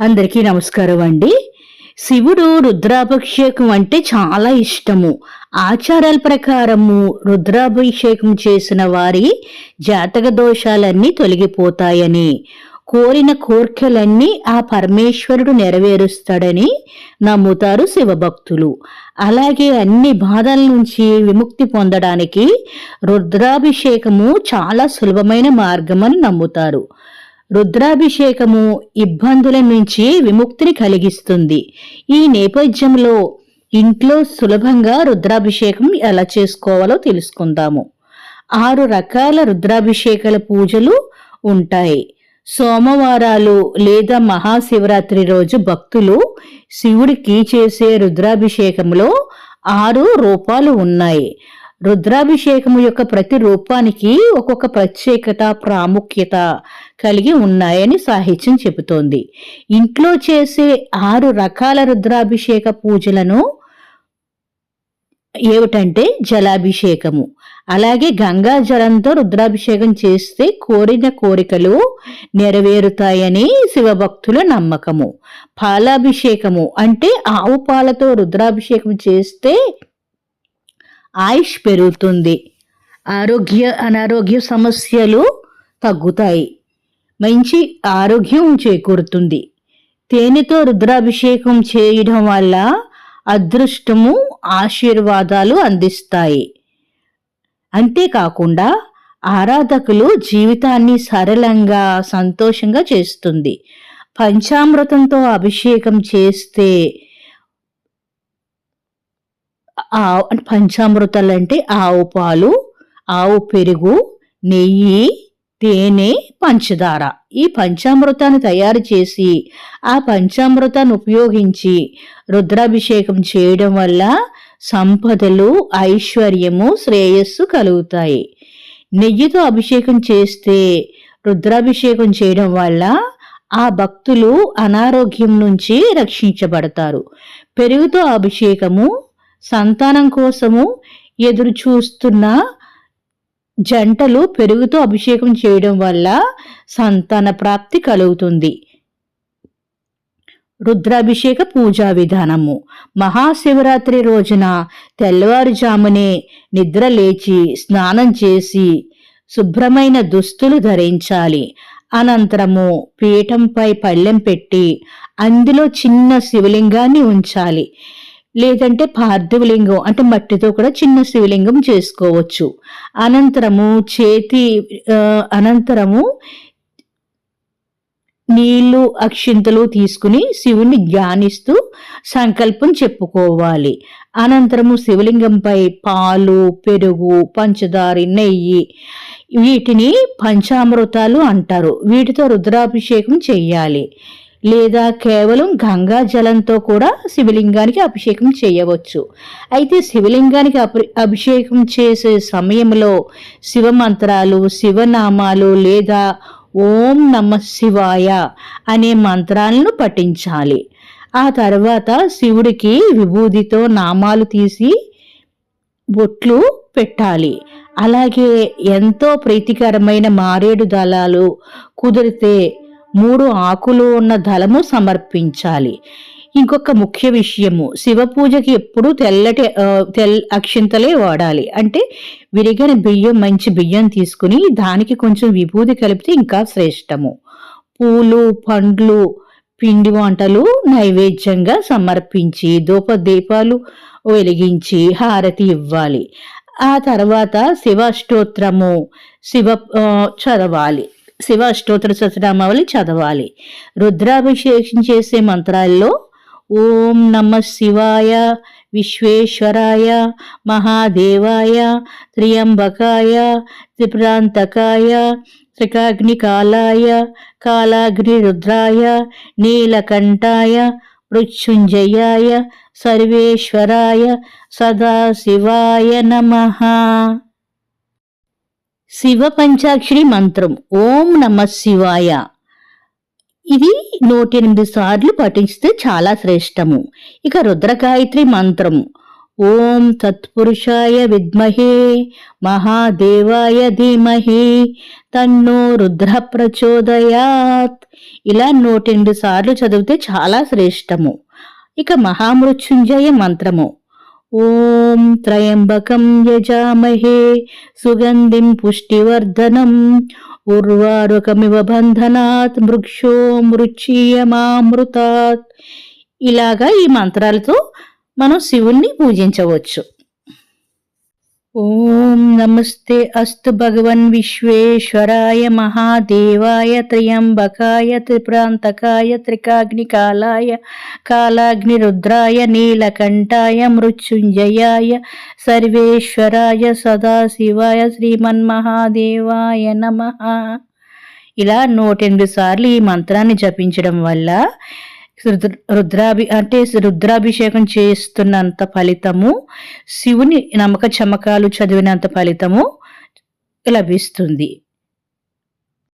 అందరికీ నమస్కారం అండి. శివుడు రుద్రాభిషేకం అంటే చాలా ఇష్టము. ఆచారాల ప్రకారము రుద్రాభిషేకం చేసిన వారి జాతక దోషాలన్నీ తొలగిపోతాయని కోరిన కోర్కెలన్నీ ఆ పరమేశ్వరుడు నెరవేరుస్తాడని నమ్ముతారు శివభక్తులు. అలాగే అన్ని బాధల నుంచి విముక్తి పొందడానికి రుద్రాభిషేకము చాలా సులభమైన మార్గమని నమ్ముతారు. రుద్రాభిషేకము ఇబ్బందుల నుంచి విముక్తిని కలిగిస్తుంది. ఈ నేపథ్యంలో ఇంట్లో సులభంగా రుద్రాభిషేకం ఎలా చేసుకోవాలో తెలుసుకుందాము. ఆరు రకాల రుద్రాభిషేకాల పూజలు ఉంటాయి. సోమవారాలు లేదా మహాశివరాత్రి రోజు భక్తులు శివుడికి చేసే రుద్రాభిషేకంలో ఆరు రూపాలు ఉన్నాయి. రుద్రాభిషేకము యొక్క ప్రతి రూపానికి ఒక్కొక్క ప్రత్యేకత ప్రాముఖ్యత కలిగి ఉన్నాయని సాహిత్యం చెబుతోంది. ఇంట్లో చేసే ఆరు రకాల రుద్రాభిషేక పూజలను ఏమిటంటే జలాభిషేకము. అలాగే గంగా జలంతో రుద్రాభిషేకం చేస్తే కోరిన కోరికలు నెరవేరుతాయని శివభక్తుల నమ్మకము. పాలాభిషేకము అంటే ఆవు పాలతో రుద్రాభిషేకం చేస్తే ఆయుష్ పెరుగుతుంది. ఆరోగ్య అనారోగ్య సమస్యలు తగ్గుతాయి. మంచి ఆరోగ్యం చేకూరుతుంది. తేనెతో రుద్రాభిషేకం చేయడం వల్ల అదృష్టము ఆశీర్వాదాలు అందిస్తాయి. అంతేకాకుండా ఆరాధకులు జీవితాన్ని సరళంగా సంతోషంగా చేస్తుంది. పంచామృతంతో అభిషేకం చేస్తే అంటే పంచామృతాలు అంటే ఆవు పాలు ఆవు పెరుగు నెయ్యి తేనె పంచదార. ఈ పంచామృతాన్ని తయారు చేసి ఆ పంచామృతాన్ని ఉపయోగించి రుద్రాభిషేకం చేయడం వల్ల సంపదలు ఐశ్వర్యము శ్రేయస్సు కలుగుతాయి. నెయ్యితో అభిషేకం చేస్తే రుద్రాభిషేకం చేయడం వల్ల ఆ భక్తులు అనారోగ్యం నుంచి రక్షించబడతారు. పెరుగుతో అభిషేకము సంతానం కోసము ఎదురు చూస్తున్న జంటలు పెరుగుతో అభిషేకం చేయడం వల్ల సంతాన ప్రాప్తి కలుగుతుంది. రుద్రాభిషేక పూజా విధానము. మహాశివరాత్రి రోజున తెల్లవారుజామునే నిద్ర లేచి స్నానం చేసి శుభ్రమైన దుస్తులు ధరించాలి. అనంతరము పీఠంపై పళ్ళెం పెట్టి అందులో చిన్న శివలింగాన్ని ఉంచాలి. లేదంటే పార్థివలింగం అంటే మట్టితో కూడా చిన్న శివలింగం చేసుకోవచ్చు. అనంతరము చేతి అనంతరము నీళ్ళు అక్షింతలు తీసుకుని శివుణ్ణి ధ్యానిస్తూ సంకల్పం చెప్పుకోవాలి. అనంతరము శివలింగంపై పాలు పెరుగు పంచదారి నెయ్యి వీటిని పంచామృతాలు అంటారు. వీటితో రుద్రాభిషేకం చెయ్యాలి. లేదా కేవలం గంగా జలంతో కూడా శివలింగానికి అభిషేకం చేయవచ్చు. అయితే శివలింగానికి అభిషేకం చేసే సమయంలో శివ మంత్రాలు శివనామాలు లేదా ఓం నమ శివాయ అనే మంత్రాలను పఠించాలి. ఆ తర్వాత శివుడికి విభూదితో నామాలు తీసి బొట్లు పెట్టాలి. అలాగే ఎంతో ప్రీతికరమైన మారేడు దళాలు కుదిరితే మూడు ఆకులు ఉన్న దళము సమర్పించాలి. ఇంకొక ముఖ్య విషయము శివ పూజకి ఎప్పుడు తెల్లటి తెల్ అక్షింతలే వాడాలి. అంటే విరిగిన బియ్యం మంచి బియ్యం తీసుకుని దానికి కొంచెం విభూది కలిపితే ఇంకా శ్రేష్టము. పూలు పండ్లు పిండి వంటలు నైవేద్యంగా సమర్పించి దూప దీపాలు వెలిగించి హారతి ఇవ్వాలి. ఆ తర్వాత శివ స్తోత్రము శివ చదవాలి. శివ అష్టోత్తర సతనామావళి చదవాలి. రుద్రాభిషేకం చేసే మంత్రాల్లో ఓం నమ శివాయ విశ్వేశ్వరాయ మహాదేవాయ త్రియంబకాయ త్రిప్రాంతకాయ త్రికాగ్నికాలాయ కాలాగ్నిరుద్రాయ నీలకంఠాయ మృత్యుంజయాయ సర్వేశ్వరాయ సదాశివాయ నమ. శివ పంచాక్షరి మంత్రం. ఓం నమ శివాయ. ఇది నూట ఎనిమిది సార్లు పఠిస్తే చాలా శ్రేష్టము. ఇక రుద్రగాయత్రి మంత్రం. ఓం తత్పురుషాయ విద్మహే మహాదేవాయ ధీమహి తన్నో రుద్ర ప్రచోదయాత్. ఇలా నూటెండు సార్లు చదివితే చాలా శ్రేష్టము. ఇక మహామృత్యుంజయ మంత్రము. ఓం త్రయంబకం యజామహే సుగంధిం పుష్టివర్ధనం. ఉర్వారుకమివ బంధనాత్ మృక్షో మృక్షీయమామృతాత్ ఇలాగా ఈ మంత్రాలతో మనం శివుణ్ణి పూజించవచ్చు. ఓం నమస్తే అస్తు భగవన్ విశ్వేశ్వరాయ మహాదేవాయ త్రయంబకాయ త్రిప్రాంతకాయ త్రికాగ్నికాలాయ కాలాగ్నిరుద్రాయ నీలకంఠాయ మృత్యుంజయాయ సర్వేశ్వరాయ సదాశివాయ శ్రీమన్మహాదేవాయ నమ. ఇలా నూటెనిమిది సార్లు ఈ మంత్రాన్ని జపించడం వల్ల రుద్రాభి అంటే రుద్రాభిషేకం చేస్తున్నంత ఫలితము శివుని నమ్మక చమకాలు చదివినంత ఫలితము లభిస్తుంది.